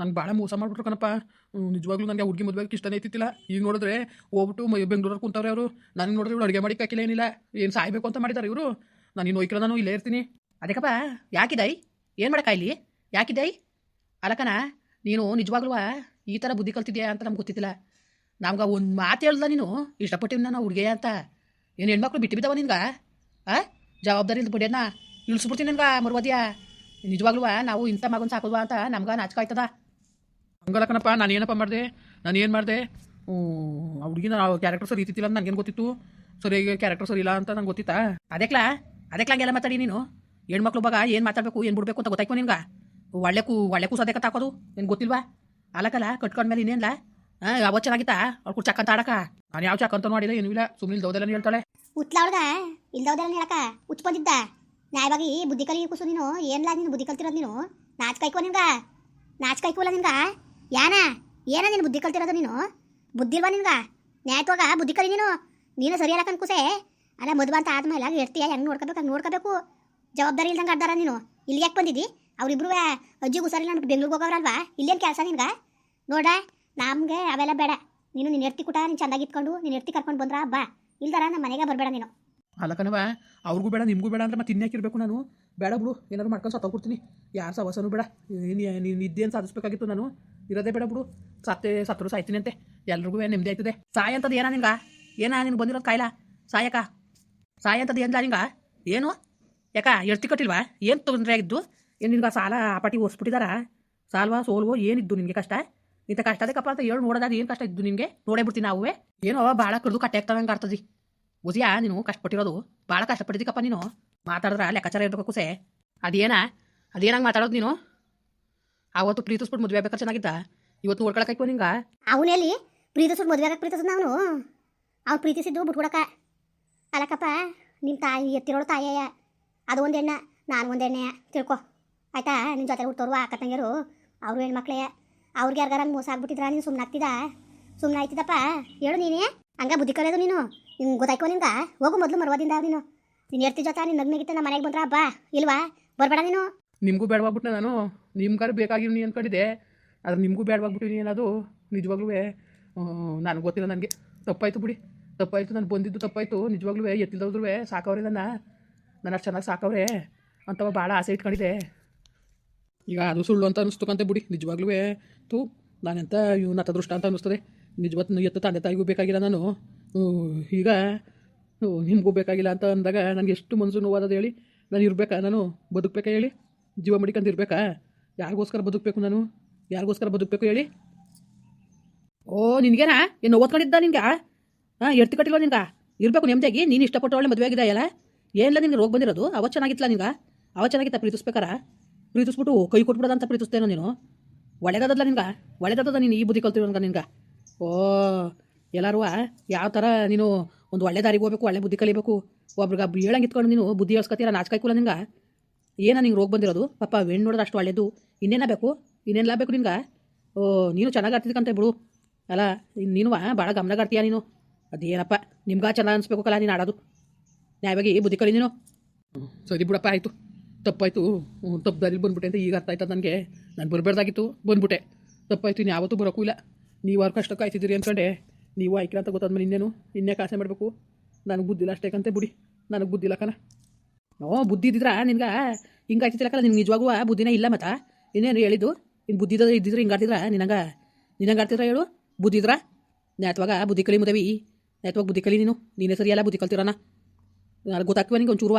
ನಂಗೆ ಭಾಳ ಮೋಸ ಮಾಡ್ಬಿಟ್ರು ಕಣಪ್ಪ. ನಿಜವಾಗ್ಲೂ ನನಗೆ ಹುಡುಗಿ ಮದುವೆಗೆ ಇಷ್ಟನೇ ಇತ್ತಿಲ್ಲ ಈಗ ನೋಡಿದ್ರೆ ಹೋಗ್ಬಿಟ್ಟು ಬೆಂಗಳೂರಲ್ಲಿ ಕುಂತವ್ರೆ ಅವರು. ನನಗೆ ನೋಡಿದ್ರೆ ಇವಳು ಅಡುಗೆ ಮಾಡಿ ಹಾಕಿಲ್ಲ ಏನಿಲ್ಲ. ಏನು ಸಾಯ್ಬೇಕು ಅಂತ ಮಾಡಿದ್ದಾರೆ ಇವರು. ನಾನು ಇನ್ನು ಒಯ್ಕಿರೋ ನಾನು ಇಲ್ಲೇ ಇರ್ತೀನಿ. ಅದಕ್ಕಪ್ಪ ಯಾಕಿದೈ ಏನು ಮಾಡಕ್ಕ ಇಲ್ಲಿ? ಯಾಕಿದೈ ಅಲಕನ ನೀನು ನಿಜವಾಗ್ಲೂ ಈ ಥರ ಬುದ್ಧಿ ಕಲ್ತಿದ್ಯಾ ಅಂತ ನಮ್ಗೆ ಗೊತ್ತಿದ್ದಿಲ್ಲ. ನಮ್ಗೆ ಒಂದು ಮಾತು ಹೇಳ್ದ ನೀನು ಇಷ್ಟಪಟ್ಟಿವ್ ನಾನು ಹುಡುಗಿಯ ಅಂತ. ಏನು ಹೆಣ್ಮಕ್ಳು ಬಿಟ್ಟು ಬಿದ್ದಾವ ನಿನ್ಗೆ? ಆ? ಜವಾಬ್ದಾರಿಯಿಂದ ಇಲ್ಸು ಇಳಿಸ್ಬಿಡ್ತೀನಿ ನನ್ಗೆ ಮರುವಾದ್ಯಾ. ನಿಜವಾಗ್ಲೂ ನಾವು ಇಂಥ ಮಗನ ಸಾಕೋದ್ವಾ ಅಂತ ನಮ್ಗೆ ನಾಚಿಕೆ ಆಯ್ತದ? ಹಂಗಲ್ಲ ನಾನು ಏನಪ್ಪ ಮಾಡಿದೆ? ನಾನು ಏನು ಮಾಡಿದೆ? ಆ ಹುಡುಗಿನ ಕ್ಯಾರೆಕ್ಟರ್ ಸರಿ ಇತ್ತಿಲ್ಲ ಅಂತ ನನಗೇನು ಗೊತ್ತಿತ್ತು? ಸರಿ ಕ್ಯಾರೆಕ್ಟರ್ ಸರಿ ಇಲ್ಲ ಅಂತ ನಂಗೆ ಗೊತ್ತಿತ್ತಾ? ಅದೇಕ್ಲಾ? ಅದಕ್ಲ ಮಾತಾಡಿ ನೀನು? ಹೆಣ್ಮಕ್ಳು ಬಗ ಏನು ಮಾತಾಡಬೇಕು, ಏನು ಬಿಡಬೇಕು ಅಂತ ಗೊತ್ತಾಯ್ಕೊ ನಿನ್ಗೆ? ಒಳ್ಳೆ ಒಳ್ಳೆಕು ಒಳ್ಳೆ ಕೂಸೋದಕ್ಕೆ ತಾಕೋದು? ಏನು ಗೊತ್ತಿಲ್ವಾ? ಅಲಕಲ್ಲ ಕಟ್ಕೊಂಡ್ಮೇಲೆ ಇನ್ನೇನಿಲ್ಲ ಹಾಂ ಯಾವತ್ತು ಚೆನ್ನಾಗಿತ್ತಾ? ಅವ್ಳು ಕೂಡ ಚಕ್ಕಂತ ಆಡಕ? ನಾನು ಯಾವ ಚಕ್ಕಂತ ಮಾಡಿದೆ ಏನೂ ಇಲ್ಲ ಸುಮ್ಮನೆ ಇಲ್ದೋದೆಲ್ಲ ಹೇಳ್ತಾಳೆ. ಉತ್ಲಾವ್ಗ ಇಲ್ದೌದಲ್ಲ ಹೇಳಕ? ಹುಚ್ಚ ಬಂದಿದ್ದ? ನ್ಯಾಯವಾಗಿ ಬುದ್ಧಿ ಕಲಿ ಕುಸು ನೀನು? ಏನಿಲ್ಲ ನೀನು ಬುದ್ಧಿ ಕಲ್ತಿರೋದು ನೀನು? ನಾಚ್ಕಾಯ್ಕೋ ನಿನ್ಗ? ನಾಚ್ಕಾಯ್ಕೋಲ್ಲ ನಿನ್ಗ? ಯಾನ? ಏನ ನೀನು ಬುದ್ಧಿ ಕಲ್ತಿರೋದು ನೀನು? ಬುದ್ಧಿಲ್ವಾ ನಿನ್ಗ? ನ್ಯಾಯತ್ವಾಗ ಬುದ್ಧಿ ಕಲಿ ನೀನು? ನೀನು ಸರಿ ಅಲ್ಲ ಕುಸೆ. ಅಲ್ಲ ಮದುವೆ ಅಂತ ಆದ್ಮೇಲೆ ಇರ್ತೀಯ ಹೆಂಗ್ ನೋಡ್ಕೋಬೇಕು, ಹಂಗೆ ನೋಡ್ಕೋಬೇಕು? ಜವಾಬ್ದಾರಿ ಇಲ್ದಂಗೆ ಆಡ್ದಾರ ನೀನು. ಇಲ್ಲಿ ಯಾಕೆ ಬಂದಿದ್ದಿ ಅವ್ರಿಬ್ರು ಅಜ್ಜಿಗೆ ಹುಷಾರಿಲ್ಲ ನಮ್ಗೆ ಬೆಂಗ್ಳೂರಿಗೆ ಹೋಗೋರಲ್ವಾ ಇಲ್ಲೇನು ಕೆಲಸ ನಿನ್ಗ? ನೋಡ, ನಮಗೆ ಅವೆಲ್ಲ ಬೇಡ. ನೀನು ನಿನ್ನ ಎರ್ತಿ ಕೊಟ್ಟ ನೀನು ಚಂದಾಗಿ ಇಟ್ಕೊಂಡು ನಿನ್ನ ಎರ್ತಿ ಕರ್ಕೊಂಡು ಬಂದ್ರ, ಬಾ. ಇಲ್ದಾರ ನಮ್ಮ ಮನೆಗೆ ಬರಬೇಡ ನೀನು. ಅಲ್ಲ ಕಣವ ಅವ್ರಿಗೂ ಬೇಡ, ನಿಮಗೂ ಬೇಡ ಅಂದ್ರೆ ಮತ್ತೆ ಇನ್ಯಾಕಿರ್ಬೇಕು ನಾನು? ಬೇಡ ಬಿಡು, ಏನಾದ್ರು ಮಾಡ್ಕೊಂಡು ಸತ್ತೋಗ್ಬಿಡ್ತೀನಿ ಯಾರು ಸವಸನು ಬೇಡ. ನೀನು ಇದ್ದೇನು ಸಾಧಿಸ್ಬೇಕಾಗಿತ್ತು ನಾನು? ಇರೋದೇ ಬೇಡ ಬಿಡು. ಸತ್ತೆ ಸತ್ತರು ಸಾಯ್ತೀನಿ ಅಂತೆ. ಎಲ್ರಿಗೂ ನೆಮ್ಮದಿ ಆಯ್ತದೆ. ಸಾಯ ಅಂತದ್ದು ಏನ ನಿಂಗ ಏನಾ ನಿನ್ಗೆ ಬಂದಿರೋದು ಕಾಯಿಲ? ಸಾಯಕ? ಸಾಯ ಅಂತದ್ದು ಏನಿಲ್ಲ ನಿಂಗ ಏನು? ಯಾಕ ಎಷ್ಟು ಕಟ್ಟಿಲ್ವಾ? ಏನು ತೊಂದರೆ ಆಗಿದ್ದು? ಏನು ನಿನ್ಗೆ ಸಾಲ ಪಾಟಿ ಓಡಿಸ್ಬಿಟ್ಟಿದಾರ ಸಾಲ್ವಾ, ಸೋಲ್ವೋ, ಏನಿದ್ದು ನಿನಗೆ ಕಷ್ಟ? ಇಂಥ ಕಷ್ಟ ಅದಕ್ಕಪ್ಪ ಅಂತ ಹೇಳಿ ನೋಡೋದಾದ್ರೆ ಏನು ಕಷ್ಟ ಇದ್ದು ನಿನಗೆ? ನೋಡೇ ಬಿಡ್ತೀನಿ ನಾವು ಏನೋ ಭಾಳ ಕಡ್ದು ಕಟ್ಟೆ ಆಗ್ತದಂಗೆ ಆಡ್ತದಿ. ಬುಜಿಯಾ ನೀನು ಕಷ್ಟಪಟ್ಟಿರೋದು? ಭಾಳ ಕಷ್ಟಪಟ್ಟಿದ್ದಕ್ಕಪ್ಪ ನೀನು. ಮಾತಾಡಿದ್ರ ಲೆಕ್ಕಾಚಾರ ಇರ್ಬೇಕು ಕುಸೆ. ಅದೇನ? ಅದೇನಾಗ ಮಾತಾಡೋದು ನೀನು? ಆವತ್ತು ಪ್ರೀತಿಸ್ಬಿಟ್ಟು ಮದುವೆ ಬೇಕಾದ್ರೆ ಚೆನ್ನಾಗಿದ್ದ ಇವತ್ತು ನೋಡ್ಕೊಳಕೈಕೋ ನಿಂಗೆ? ಅವನಲ್ಲಿ ಪ್ರೀತಿಸ್ಬಿಟ್ಟು ಮದುವೆ ಆಗಕ್ಕೆ ಪ್ರೀತಿಸ್ ಅವನು? ಅವ್ನು ಪ್ರೀತಿಸಿದ್ದು ಬಿಟ್ಕೊಡಕ ಅಲ್ಲಕ್ಕಪ್ಪ ನಿಮ್ಮ ತಾಯಿ ಎತ್ತಿರೋಳು ತಾಯಿಯ ಅದು ಒಂದು ನಾನು ಒಂದು ಎಣ್ಣೆ ತಿಳ್ಕೊ. ಆಯ್ತಾ? ನಿಮ್ಮ ಜೊತೆ ಹುಟ್ಟೋರು ಅಕ್ಕ ತಂಗಿಯರು, ಅವರು ಹೆಣ್ಮಕ್ಳೇ. ಅವ್ರಿಗೆ ಯಾರಿಗಾರ ಮೋಸ ಆಗ್ಬಿಟ್ಟಿದ್ರ? ನೀನು ಸುಮ್ಮನೆ ಆಗ್ತಿದ್ದ ಸುಮ್ಮನೆ ಆಯ್ತಿದ್ದಪ್ಪ ಹೇಳು ನೀನೇ. ಹಂಗ ಬುದ್ಧಿ ಕಲಿಯೋದು ನೀನು. ನಿಂಗೆ ಗೊತ್ತಾಯ್ಕೋ ನಿಂಗೆ? ಹೋಗು ಮೊದಲು ಮರವಾದಿಂದ ನೀನು. ನಿನ್ನ ಎರ್ತಿ ಜೊತೆ ನಿನ್ನ ನಗ್ನಗಿತ್ತ ನಮ್ಮ ಮನೆಗೆ ಬಂದ್ರ? ಬಾ, ಇಲ್ವಾ? ಬರಬೇಡ ನೀನು. ನಿಮಗೂ ಬೇಡವಾಗ್ಬಿಟ್ಟೆ ನಾನು? ನಿಮ್ಗಾರು ಬೇಕಾಗಿವ್ ನೀ ಅನ್ಕೊಂಡಿದ್ದೆ. ಆದ್ರೆ ನಿಮಗೂ ಬೇಡವಾಗ್ಬಿಟ್ಟಿನಿ ಅದು. ನಿಜವಾಗ್ಲೂ ನನಗೆ ಗೊತ್ತಿಲ್ಲ ನನಗೆ. ತಪ್ಪಾಯ್ತು ಬಿಡಿ. ತಪ್ಪಾಯ್ತು, ನಾನು ಬಂದಿದ್ದು ತಪ್ಪಾಯ್ತು. ನಿಜವಾಗ್ಲೂ ಎತ್ತಿಲ್ದವ್ರು ಸಾಕವ್ರೆ ನನ್ನ. ನಾನು ಅಷ್ಟು ಚೆನ್ನಾಗಿ ಸಾಕವ್ರೆ ಅಂತವ ಭಾಳ ಆಸೆ ಇಟ್ಕೊಂಡಿದ್ದೆ. ಈಗ ಅದು ಸುಳ್ಳು ಅಂತ ಅನಿಸ್ತಕ್ಕಂತೆ ಬಿಡಿ. ನಿಜವಾಗ್ಲೂ ತೂ ನಾನೆಂತ ಇವ್ನ ಅದೃಷ್ಟ ಅಂತ ಅನ್ನಿಸ್ತದೆ ನಿಜವತ್ತು ಎತ್ತ ತಂದೆ ತಾಯಿಗೂ ಬೇಕಾಗಿಲ್ಲ ನಾನು. ಈಗ ನಿಮಗೂ ಬೇಕಾಗಿಲ್ಲ ಅಂತ ಅಂದಾಗ ನನಗೆ ಎಷ್ಟು ಮನಸ್ಸು ನೋವಾದದು ಹೇಳಿ. ನಾನು ಇರಬೇಕಾ ನಾನು? ಬದುಕಬೇಕಾ ಹೇಳಿ? ಜೀವ ಮಡಿಕಂತ ಇರಬೇಕಾ? ಯಾರಿಗೋಸ್ಕರ ಬದುಕಬೇಕು ನಾನು? ಯಾರಿಗೋಸ್ಕರ ಬದುಕಬೇಕು ಹೇಳಿ? ಓ, ನಿನ್ಗೇನಾ? ಏನು ಓದ್ಕೊಂಡಿದ್ದ ನಿನ್ಗೆ? ಹಾಂ ಎಡ್ತಿ ಕಟ್ಟಿಲ್ಲ ನಿನ್ಗೆ? ಇರಬೇಕು ನೆಮ್ಮದಿಯಾಗಿ ನೀನು ಇಷ್ಟಪಟ್ಟು ಒಳ್ಳೆ ಮದುವೆ ಆಗಿದೆ ಅಲ್ಲ ಏನಿಲ್ಲ ನಿನ್ಗೆ ರೋಗ ಬಂದಿರೋದು? ಅವ ಚೆನ್ನಾಗಿತ್ತಲ್ಲ ನಿನ್ಗೆ? ಅವ ಚೆನ್ನಾಗಿತ್ತ ಪ್ರೀತಿಸ್ಬೇಕಾರ? ಪ್ರೀತಿಸ್ಬಿಟ್ಟು ಕೈ ಕೊಟ್ಬಿಡೋದು ಅಂತ ಪ್ರೀತಿಸ್ತೇನೋ ನೀನು? ಒಳ್ಳೇದದಲ್ಲ ನಿನ್ಗೆ? ಒಳ್ಳೆದಾದ ನೀನು ಈ ಬುದ್ಧಿ ಕಲ್ತಿರೋ ನಿನ್ಗೆ? ಓ, ಎಲ್ಲರೂ ಯಾವ ಥರ ನೀನು ಒಂದು ಒಳ್ಳೆ ದಾರಿಗೆ ಹೋಗ್ಬೇಕು, ಒಳ್ಳೆ ಬುದ್ಧಿ ಕಲಿಬೇಕು. ಒಬ್ರಿಗೆ ಹೇಳಂಗೆ ಇತ್ಕೊಂಡು ನೀನು ಬುದ್ಧಿ ಹೇಳ್ಸ್ಕೊತೀರ ನಾಚ್ಕಾಯ್ಕೂಲ ನಿಂಗೆ ಏನೋ ನಿಂಗೆ ರೋಗ ಬಂದಿರೋದು? ಪಾಪ ಹೆಣ್ಣು ನೋಡೋದು ಅಷ್ಟು ಒಳ್ಳೇದು. ಇನ್ನೇನ ಬೇಕು? ಇನ್ನೇನೆಲ್ಲ ಬೇಕು ನಿಂಗೆ ಓ, ನೀನು ಚೆನ್ನಾಗಿ ಆಡ್ತಿದ್ದಕ್ಕಂತೆ ಬಿಡು. ಅಲ್ಲ ನೀನು ಭಾಳ ಗಮನಗಾಡ್ತೀಯ ನೀನು? ಅದೇನಪ್ಪ, ನಿಮ್ಗೆ ಚೆನ್ನಾಗಿ ಅನ್ಸ್ಬೇಕಲ್ಲ ನೀನು ಆಡೋದು. ನ್ಯಾಯವಾಗಿ ಬುದ್ಧಿ ಕಲಿ ನೀನು. ಸರಿ ಬಿಡಪ್ಪ, ಆಯಿತು. ತಪ್ಪಾಯಿತು. ತಪ್ಪು ದಾರಿ ಬಂದ್ಬಿಟ್ಟೆ ಅಂತ ಈಗ ಅರ್ಥ ಆಯ್ತದ ನನಗೆ. ನಾನು ಬರಬಾರ್ದಾಗಿತ್ತು. ಬಂದ್ಬಿಟ್ಟೆ. ತಪ್ಪಾಯಿತು ಇನ್ನು ಯಾವತ್ತೂ ಬರೋಕ್ಕೂ ಇಲ್ಲ. ನೀವು ಅವ್ರ ಕಷ್ಟಕ್ಕೆ ಆಯ್ತಿದ್ದೀರಿ ಅಂದ್ಕೊಂಡೆ ನೀವು ಆಯ್ಕಿಲ್ಲ ಅಂತ ಗೊತ್ತಾದ್ಮೇಲೆ ಇನ್ನೇನು? ಇನ್ನೇ ಕಾಸೆ ಮಾಡಬೇಕು. ನನಗೆ ಬುದ್ಧಿಲ್ಲ ಅಷ್ಟೇಕಂತೆ ಬಿಡಿ. ನನಗೆ ಬುದ್ಧಿಲ್ಲ ಕಣ. ಓ ಬುದ್ಧಿ ಇದ್ದಿದ್ರ? ನಿನ್ಗೆ ಹಿಂಗೆ ಆಯ್ತಿಲ್ಲಕಲ್ಲ ನಿನ್ಗೆ ನಿಜವಾಗೂ ಆ ಬುದ್ಧಿನೇ ಇಲ್ಲ ಮತ್ತ? ಇನ್ನೇನು ಹೇಳಿದ್ದು? ಇನ್ನು ಬುದ್ಧಿ ಇದ್ದದ ಇದ್ದಿದ್ರೆ ಹಿಂಗೆ ಆಡ್ತಿದ್ರ? ನಿನಗೆ? ನಿನಂಗೆ ಆಡ್ತಿದ್ರ ಹೇಳು? ಬುದ್ಧಿ ಇದ್ರ? ನ್ಯಾತ್ವಾಗ ಬುದ್ಧಿ ಕಲಿ ಮುದವಿ. ನ್ಯಾತ್ವಾಗ ಬುದ್ಧಿ ಕಲಿ ನೀನು? ನೀನೇ ಸರಿಯಲ್ಲ ಬುದ್ಧಿ ಕಲ್ತಿರೋಣ ನಾನು ಗೊತ್ತಾಗ್ತೀವ ನಿಂಗೆ ಒಂಚೂರುವ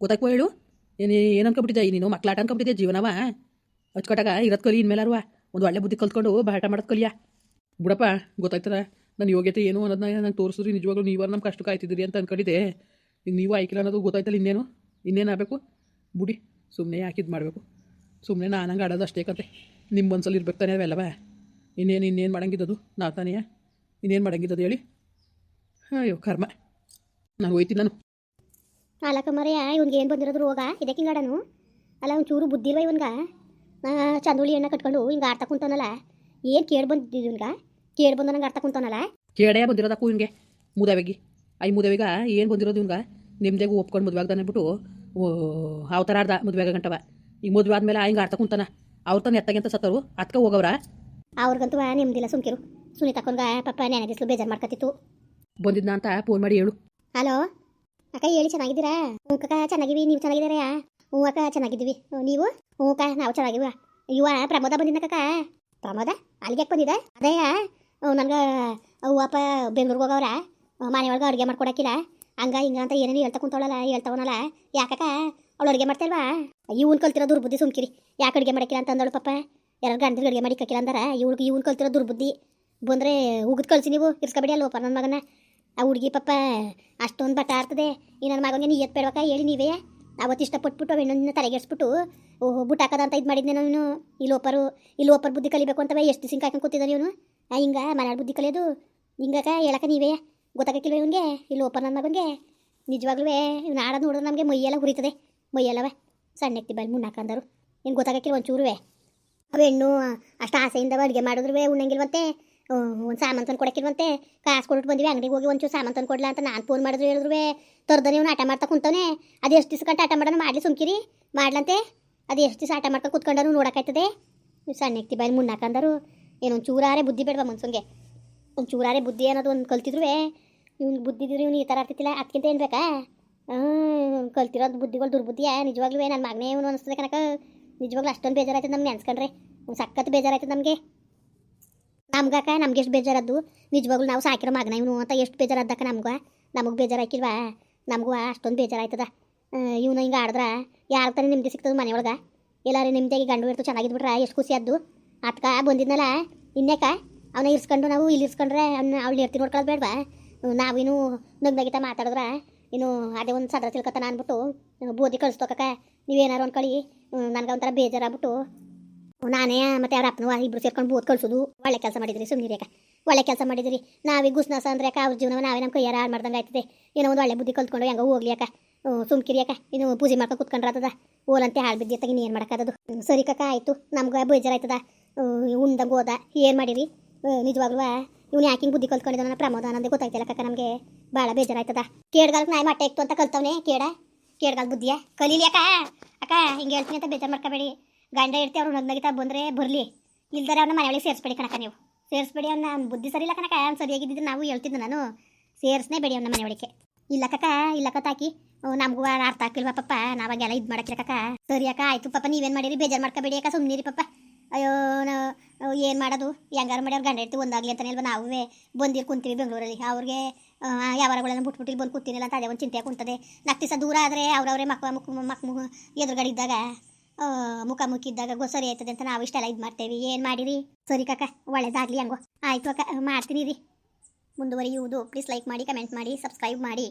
ಗೊತ್ತಾಗ್ವ ಹೇಳು. ಏನು ಏನು ಅನ್ಕೊಂಬಿಟ್ಟಿದ್ದೆ ನೀನು? ಮಕ್ಳಾಟ ಅನ್ಕೊಂಬಿಟ್ಟಿದ್ದೆ ಜೀವನವ? ಹಚ್ಕೊಟ್ಟಾಗ ಇರೋದು ಕಲಿ ಇನ್ಮೇಲಾರುವ ಒಂದು ಒಳ್ಳೆ ಬುದ್ಧಿ ಕಲ್ತ್ಕೊಂಡು ಬಾಟ ಮಾಡೋದು ಕಲಿಯ? ಬಿಡಪ್ಪ, ಗೊತ್ತಾಯ್ತದ? ನನ್ನ ಯೋಗ್ಯತೆ ಏನು ಅನ್ನೋದನ್ನ ನಂಗೆ ತೋರಿಸಿದ್ರಿ. ನಿಜವಾಗ್ಲೂ ನೀವು ನಮ್ಮ ಕಷ್ಟ ಕಾಯ್ತಿದ್ರಿ ಅಂತ ಅನ್ಕೊಂಡಿದ್ದೆ. ಈಗ ನೀವು ಆಯ್ಕಿಲ್ಲ ಅನ್ನೋದು ಗೊತ್ತಾಯ್ತಲ್ಲ ಇನ್ನೇನು? ಇನ್ನೇನು ಆಗಬೇಕು? ಬಿಡಿ ಸುಮ್ಮನೆ ಯಾಕಿದ್ದು ಮಾಡಬೇಕು? ಸುಮ್ಮನೆ ನಾನಂಗೆ ಆಡೋದು ಅಷ್ಟೇ ಕತೆ. ನಿಮ್ಮ ಮನ್ಸಲ್ಲಿ ಇರ್ಬೇಕು ತಾನೇ ಅವೆಲ್ಲವ ಇನ್ನೇನು ಇನ್ನೇನು ಮಾಡಂಗಿದ್ದದು? ನಾವು ತಾನೇ? ಇನ್ನೇನು ಮಾಡಂಗಿದ್ದದು ಹೇಳಿ? ಅಯ್ಯೋ, ಕರ್ಮ. ನಾನು ಹೋಯ್ತೀನಿ ನಾನು. ಅಲ್ಲ ಕಮ್ಮರಿಯ ಇವ್ನಿಗೆ ಏನು ಬಂದಿರೋದು ರೋಗ? ಇದಕ್ಕೆ ಹಿಂಗಾಡನು ಅಲ್ಲ ಅವ್ನು ಚೂರು ಬುದ್ಧಿಲ್ವ ಇವನ್ಗ? ಚಂದುಳಿ ಎಣ್ಣೆ ಕಟ್ಕೊಂಡು ಹಿಂಗೆ ಆಡ್ತಾ ಕುಂತಾನಲ್ಲ? ಏನು ಕೇಳಿ ಬಂದಿದ್ದು ಇವನ್ಗ? ಕೇಳಿ ಬಂದ ನಂಗೆ ಅರ್ಥ ಕುಂತಾನಲ್ಲ ಕೇಡೇ ಬಂದಿರೋದಕ್ಕೂ ಹಿಂಗೆ ಮುದವೆಗಿ. ಐ ಮುದವಿಗ ಏನು ಬಂದಿರೋದು ಹಿಂಗೆ ನಿಮ್ದೇಗೂ ಒಪ್ಕೊಂಡು ಮದುವೆ ಆಗ್ದಾನೆ ಬಿಟ್ಟು ಆ ಥರ ಆಡ್ದ ಮದುವೆ ಗಂಟವ. ಈಗ ಮದುವೆ ಆದ್ಮೇಲೆ ಹಿಂಗೆ ಆಡ್ತಾ ಕುಂತಾನ. ಅವ್ರ ತಾನು ಎತ್ತಾಗೆ ಅಂತ ಸತ್ತರು. ಅತ್ಕ ಹೋಗವ್ರ? ಅವ್ರಿಗಂತೂ ನಿಮ್ದಿಲ್ಲ ಸುಮ್ಕಿರು. ಸುನೀತಕ್ಕೊಂಗ ಪಪ್ಪ ನೆನೆ ದಿಸ್ಲು ಬೇಜಾರು ಮಾಡ್ಕೊತಿತ್ತು ಬಂದಿದ್ನ ಅಂತ ಫೋನ್ ಮಾಡಿ ಹೇಳು. ಹಲೋ? ಅಕ್ಕ ಹೇಳಿ ಚೆನ್ನಾಗಿದ್ದೀರಾ? ಹ್ಞೂ ಕಕ್ಕ ಚೆನ್ನಾಗಿವಿ. ನೀವು ಚೆನ್ನಾಗಿದ್ದೀರಾ ಹ್ಞೂ ಅಕ್ಕ ಚೆನ್ನಾಗಿದ್ದೀವಿ. ನೀವು? ಹ್ಞೂ ಅಕ್ಕ ನಾವು ಚೆನ್ನಾಗಿವ ಇವ ಪ್ರಮೋದ ಬಂದಿದ್ದ ಕಕ್ಕ ಪ್ರಮೋದ? ಅಲ್ಲಿಗೆ ಬಂದಿದೆ ಅದೇ ನನ್ಗೆ ಅವ್ವಪ್ಪ ಬೆಂಗ್ಳೂರಿಗೆ ಹೋಗವ್ರ ಮನೆಯೊಳಗೆ ಅಡುಗೆ ಮಾಡ್ಕೊಡಕ್ಕಿಲ್ಲ ಹಂಗ ಹಿಂಗ ಅಂತ ಏನೇನು ಹೇಳ್ತಾ ಕುಂತವಳಲ್ಲ, ಹೇಳ್ತಾವನಲ್ಲ. ಯಾಕಕ್ಕ, ಅವಳು ಅಡುಗೆ ಮಾಡ್ತಾಯಿಲ್ವಾ ಇವ್ನು ಕಲ್ತಿರೋ ದುರ್ಬುದ್ಧಿ ಸುಮ್ಕಿರಿ. ಯಾಕೆ ಅಡುಗೆ ಮಾಡಕ್ಕಿಲ್ಲ ಅಂತ ಅಂದಳು ಪಪ್ಪ ಯಾರು ಗಂಡರಿಗೆ ಅಡುಗೆ ಮಾಡಿಕ್ಕಿಲ್ಲ ಅಂದ್ರೆ. ಇವ್ಳಿಗೆ ಇವ್ನು ಕಲ್ತಿರೋ ದುರ್ಬುದ್ಧಿ. ಬಂದರೆ ಉಗಿದ್ ಕಳ್ಸಿ ನೀವು, ಇರ್ಸ್ಕೊಬೇಡಿ ಅಲ್ವಪ್ಪ ನನ್ನ ಮಗನ. ಆ ಹುಡುಗಿ ಪಪ್ಪ ಅಷ್ಟೊಂದು ಬಟ್ಟ ಆಡ್ತದೆ. ಈ ನನ್ನ ಮಗನಿಗೆ ನೀ ಎತ್ ಬೇಡವಕ್ಕ, ಹೇಳಿ ನೀವೇ. ಅವತ್ತು ಇಷ್ಟಪಟ್ಬಿಟ್ಟು ಹೆಣ್ಣನ್ನ ತಲೆಗೆಡ್ಸ್ಬಿಟ್ಟು, ಓಹೋ, ಬುಟ್ ಹಾಕದ ಅಂತ ಇದು ಮಾಡಿದ್ದೆ ನಾನು? ಇಲ್ಲಿ ಒಪ್ಪರು ಬುದ್ಧಿ ಕಲಿಬೇಕು ಅಂತವೇ, ಎಷ್ಟು ಸಿಂಕ್ ಹಾಕೊಂಡು ಕೂತಿದ್ದಾನೆ ಇವನು? ಹಿಂಗ ಮನೆಯಾಳ ಬುದ್ಧಿ ಕಲಿಯೋದು. ಹಿಂಗಕ ಹೇಳಕ ನೀವೇ. ಗೊತ್ತಾಗಕ್ಕಿಲ್ವ ಇವನಿಗೆ? ಇಲ್ಲಿ ಓಪನ್ ನನ್ನ ಮಗನಿಗೆ? ನಿಜವಾಗ್ಲೂ ಇವ್ನು ಆಡೋದು ನೋಡಿದ್ರೆ ನಮಗೆ ಮೈಯೆಲ್ಲ ಹುರಿತದೆ. ಮೈಯೆಲ್ಲವೇ. ಸಣ್ಣಕ್ತಿ ಬಾಯಿ ಮುನ್ನಾಕಂದರು ಏನು ಗೊತ್ತಾಗಕ್ಕಿಲ್ಲ ಒಂಚೂರುವೆ? ಅವು ಹೆಣ್ಣು ಅಷ್ಟು ಆಸೆಯಿಂದ ಅಡುಗೆ ಮಾಡಿದ್ರು ಉಣ್ಣಂಗಿಲ್ವಂತೆ. ಒಂದು ಸಾಮಾನು ತಂದು ಕೊಡಕ್ಕಿಲ್ವಂತೆ ಕಾಸು ಕೊಟ್ಟು ಬಂದಿವಿ, ಅಂಗಡಿಗೆ ಹೋಗಿ ಒಂಚೂರು ಸಾಮಾನು ತಂದು ಕೊಡ್ಲಾ ಅಂತ ನಾನು ಫೋನ್ ಮಾಡಿದ್ರು ಹೇಳಿದ್ರು ತರ್ದನೆ ಇವ್ನು ಆಟ ಮಾಡ್ತಾ ಕುಂತವನೆ. ಅದು ಎಷ್ಟು ದಿವಸ ಆಟ ಮಾಡೋಣ ಮಾಡಲಿ ಸುಮ್ಕಿರಿ. ಮಾಡ್ಲಂತೆ. ಅದು ಎಷ್ಟು ದಿವಸ ಆಟ ಮಾಡ್ಕೊಂಡು ಕುತ್ಕೊಂಡರು ನೋಡೋಕ್ಕಾಯ್ತದೆ ಸಣ್ಣಕ್ತಿ ಬಾಯಿ ಮುನ್ನಾಕಂದರು ಏನೊಂದು ಚೂರಾರೆ ಬುದ್ಧಿ ಬೇಡವಾ ಮನ್ಸಂಗೆ? ಒಂದು ಚೂರಾರೆ ಬುದ್ಧಿ ಅನ್ನೋದು ಒಂದು ಕಲ್ತಿದ್ರು ಇವ್ನು ಬುದ್ಧಿ ಇದ್ರೆ ಇವ್ನು ಈ ಥರ ಆಗ್ತಿತ್ತಿಲ್ಲ ಅದಕ್ಕಿಂತ ಏನು ಬೇಕಾ? ಕಲ್ತಿರೋದು ಬುದ್ಧಿಗಳು ದುರ್ಬುದ್ಧಿಯಾ ನಿಜವಾಗ್ಲೂ ನನ್ನ ಮಗನೇ ಇವನು ಅನಿಸ್ತದೆ ಕನಕ ನಿಜವಾಗ್ಲೂ ಅಷ್ಟೊಂದು ಬೇಜಾರಾಯ್ತದೆ ನಮ್ಗೆ ನೆನ್ಸ್ಕೊಂಡ್ರೆ ಸಖತ್ ಬೇಜಾರಾಯ್ತದೆ ನಮಗೆ. ನಮ್ಗಕ್ಕ ನಮ್ಗೆ ಎಷ್ಟು ಬೇಜಾರದ್ದು? ನಿಜವಾಗ್ಲೂ ನಾವು ಸಾಕಿರೋ ಮಗನ ಇವನು ಅಂತ ಎಷ್ಟು ಬೇಜಾರದ್ದಕ್ಕ ನಮ್ಗೆ? ನಮಗೆ ಬೇಜಾರಾಕಿಲ್ವಾ ನಮಗೂ ಅಷ್ಟೊಂದು ಬೇಜಾರಾಯ್ತದ. ಇವನು ಹಿಂಗೆ ಆಡಿದ್ರೆ, ಯಾರ ತಾನೇ ನೆಮ್ಮದಿ ಸಿಗ್ತದೆ ಮನೆಯೊಳಗೆ? ಎಲ್ಲರೂ ನಿಮ್ದಾಗಿ ಗಂಡು ಇರ್ತು ಚೆನ್ನಾಗಿದ್ಬಿಟ್ರೆ, ಎಷ್ಟು ಖುಷಿ ಆದ್ದು? ಅದ್ಕ ಬಂದಿದ್ನಲ್ಲ ಇನ್ನೇಕ ಅವನ ಇರ್ಸ್ಕೊಂಡು ನಾವು ಇಲ್ಲಿ ಇರ್ಸ್ಕೊಂಡ್ರೆ ಅವ್ನ ಅವಳು ಇರ್ತಿ ನೋಡ್ಕೊಳ್ಳೋದು ಬೇಡವಾ? ನಾವಿನ್ನು ನಗ್ನಗಿತ ಮಾತಾಡಿದ್ರೆ? ಇನ್ನು ಅದೇ ಒಂದು ಸದ್ರ ತಿಳ್ಕೊತಾನ ಅಂದ್ಬಿಟ್ಟು ಬೋದಿ ಕಳಿಸ್ತೋಕಕ್ಕ ನೀವೇನಾರು ಅನ್ಕೊಳ್ಳಿ ನನಗೆ ಒಂಥರ ಬೇಜಾರಾಗ್ಬಿಟ್ಟು. ನಾನೇ ಮತ್ತೆ ಅವ್ರ ಅಪ್ಪನೂ ಇಬ್ರು ಸೇರ್ಕೊಂಡು ಬೋದ್ ಕಳಿಸೋದು. ಒಳ್ಳೆ ಕೆಲಸ ಮಾಡಿದ್ರಿ ಸುಮ್ಮನಿರೇಕ ಒಳ್ಳೆ ಕೆಲಸ ಮಾಡಿದಿರಿ. ನಾವೇ ಗುಸ್ನಾಸ ಅಂದ್ರೆ ಯಾಕೆ ಅವ್ರ ಜೀವನ ನಾವೇ ನಮ್ಮ ಕೈಯಾರ ಹಾಳು ಮಾಡ್ದಂಗೆ ಆಯ್ತದೆ. ಏನೋ ಒಂದು ಒಳ್ಳೆ ಬುದ್ಧಿ ಕಲ್ತ್ಕೊಂಡು ಹೆಂಗೋ ಹೋಗ್ಲಿ ಅಕ್ಕ. ಸುಮ್ಕಿರಿ ಯಾಕೆ ಇನ್ನು ಪೂಜೆ ಮಾಡ್ಕೊಂಡು ಕುತ್ಕೊಂಡ್ರದ ಓಲಂತೆ ಹಾಳು ನೀನು ಏನು ಮಾಡೋಕ್ಕಾದದು ಸರಿ ಕಕ್ಕ, ಆಯಿತು. ನಮ್ಗೆ ಬೇಜಾರಾಯ್ತದ. ಉಂದಂಗೆ ಹೋದ. ಏನು ಮಾಡಿರಿ ನಿಜವಾಗ್ಲೂ ಇವ್ನು ಯಾಕೆ ಬುದ್ಧಿ ಕಲ್ತ್ಕೊಂಡಿದ್ದಾನ ಪ್ರಮೋದ ಗೊತ್ತಾಯ್ತಿಲ್ಲ ಕಕ್ಕ ನಮಗೆ. ಭಾಳ ಬೇಜಾರಾಯ್ತದ. ಕೇಡ್ಗಾಲಕ್ಕೆ ನಾಯಿ ಮಟ್ಟ ಇತ್ತು ಅಂತ ಕಲ್ತವನೆ ಕೇಡ? ಕೇಡ್ಗಾಲ ಬುದ್ಧಿಯ? ಕಲೀಲಿ ಅಕ್ಕ. ಅಕ್ಕ, ಹಿಂಗೆ ಹೇಳ್ತೀನಿ ಅಂತ ಬೇಜಾರು ಮಾಡ್ಕೋಬೇಡಿ. ಗಂಡ ಇರ್ತಿ ಅವ್ರು ನಗ್ನಗಿತಾ ಬಂದರೆ ಬರಲಿ. ಇಲ್ದಾರೆ ಅವ್ನ ಮನೆಯೊಳಗೆ ಸೇರಿಸ್ಬೇಡಿ ಕಣಕ ನೀವು. ಸೇರಿಸ್ಬೇಡಿ ಅವ್ನ ಬುದ್ಧಿ ಸರಿ ಇಲ್ಲ ಕಣಕ ಅವ್ನು ಸರಿಯಾಗಿದ್ದಿದ್ದು ನಾವು ಹೇಳ್ತಿದ್ದು ನಾನು. ಸೇರಿಸ್ನೇ ಬೇಡಿ ಅವ್ನ ಮನೆಯೊಳಗೆ ಇಲ್ಲ ಕಕ್ಕ ಇಲ್ಲ ಕತ್ತಾಕಿ ನಮಗೂ ಅರ್ಥ ಆಗ್ತಿಲ್ವಾ ಪಪ್ಪ ನಾವಾಗೆಲ್ಲ ಇದು ಮಾಡಕ್ಕಿರ ಕಕ್ಕ ಸರಿ ಅಕ್ಕ, ಆಯ್ತು ಪಪ್ಪ ನೀವೇನು ಮಾಡಿರಿ? ಬೇಜಾರು ಮಾಡ್ಕೋಬೇಡಿ ಅಕ್ಕ ಸುಮ್ಮನಿರಿ ಪಪ್ಪ ಅಯ್ಯೋ ಏನು ಮಾಡೋದು? ಹೆಂಗಾರು ಮಾಡಿ ಅವ್ರು ಗಂಡ ಇರ್ತೀವಿ ಒಂದಾಗಲಿ ಅಂತಾನೆ ಅಲ್ವಾ ನಾವೇ ಬಂದಿರು ಕುಂತೀವಿ ಬೆಂಗಳೂರಲ್ಲಿ. ಅವ್ರಿಗೆ ಯಾವಾರಗಳನ್ನು ಬಿಟ್ಬಿಟ್ಟು ಬಂದು ಕೂತೀನಿಲ್ಲ ಅಂತ ಅದೇ ಒಂದು ಚಿಂತೆ ಕುಂತದೆ. ನಾಲ್ಕು ದಿವಸ ದೂರ ಆದರೆ ಅವ್ರವ್ರೆ ಮಕ್ಕ ಮುಖ ಮಕ್ ಎದುರುಗಡೆ ಇದ್ದಾಗ ಮುಖ ಮುಖ ಇದ್ದಾಗ ಗೊಸರಿ ಆಯ್ತದೆ ಅಂತ ನಾವು ಇಷ್ಟೆಲ್ಲ ಇದು ಮಾಡ್ತೇವೆ. ಏನು ಮಾಡಿರಿ? ಸರಿ ಕಕ್ಕ ಒಳ್ಳೇದಾಗಲಿ ಹಂಗೋ. ಆಯಿತು ಅಕ್ಕ, ಮಾಡ್ತೀನಿ ರೀ. ಮುಂದುವರಿಯುವುದು. ಪ್ಲೀಸ್ ಲೈಕ್ ಮಾಡಿ ಕಮೆಂಟ್ ಮಾಡಿ ಸಬ್ಸ್ಕ್ರೈಬ್ ಮಾಡಿ.